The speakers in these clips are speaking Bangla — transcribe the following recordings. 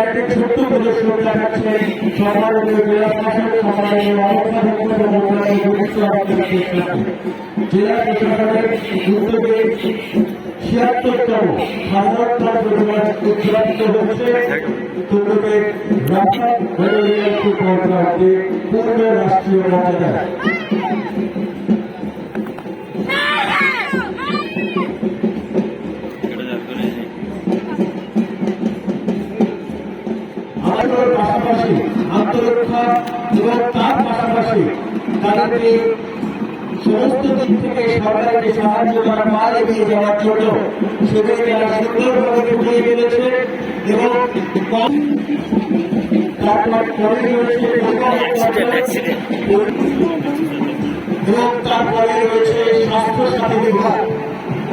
একটি ছোট্ট প্রদর্শন দেখাচ্ছে সম্মানীয় জেলা প্রশাসনের উদ্যোগে ছিয়াত্তরতম সাধারণতম প্রতিবাদ উদযাপিত রাষ্ট্রীয় আমাদের পাশাপাশি আত্মরক্ষা এবং তার পাশাপাশি তাদেরকে সমস্ত দিক থেকে সরকারকে সাহায্য করা পা এগিয়ে যাওয়ার জন্য সেগুলি তারা সুন্দরভাবে ফুটিয়ে ফেলেছে এবং কম তারপর পরে রয়েছে এবং তারপরে রয়েছে স্বাস্থ্য সাথী বিভাগ।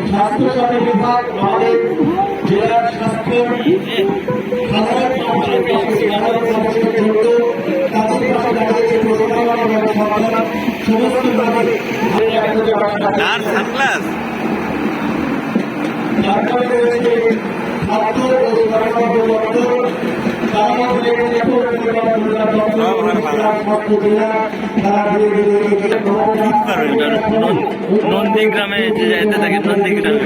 স্বাস্থ্য সাথী বিভাগ আমাদের জেলার স্বাস্থ্য ধীরে এগিয়ে নন্দীগ্রামে যে যাইতে থাকে নন্দীগ্রামে।